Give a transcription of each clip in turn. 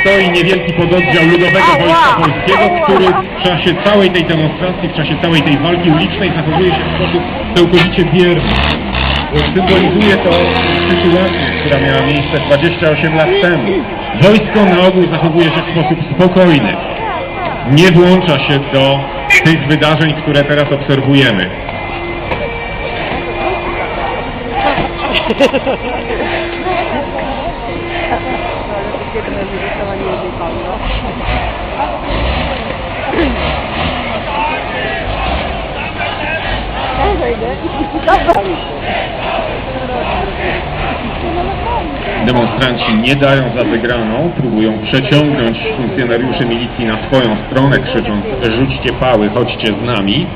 Stoi niewielki pododdział Ludowego Wojska Polskiego, który w czasie całej tej demonstracji, w czasie całej tej walki ulicznej zachowuje się w sposób całkowicie bierny. Symbolizuje to sytuację, która miała miejsce 28 lat temu. Wojsko na ogół zachowuje się w sposób spokojny. Nie włącza się do tych wydarzeń, które teraz obserwujemy. Demonstranci nie dają za wygraną, próbują przeciągnąć funkcjonariuszy milicji na swoją stronę, krzycząc rzućcie pały, chodźcie z nami.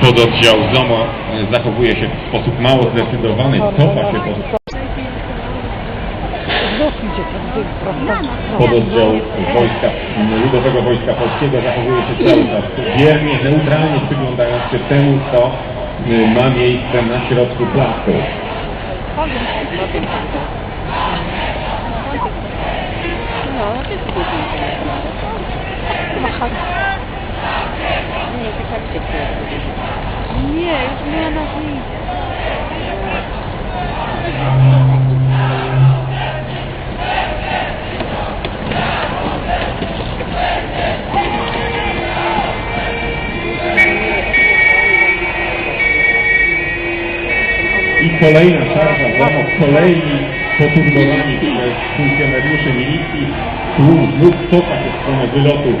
Pododdział ZOMO zachowuje się w sposób mało zdecydowany, cofa się pod pododdział wojska, Ludowego Wojska Polskiego zachowuje się cały czas wiernie, neutralnie przyglądając się temu, co y, ma miejsce na środku placu. Nie, już nie na I kolejna szarża ZOMO, kolejni poturbowani przez funkcjonariuszy milicji, tłum znów cofa się w stronę wylotu.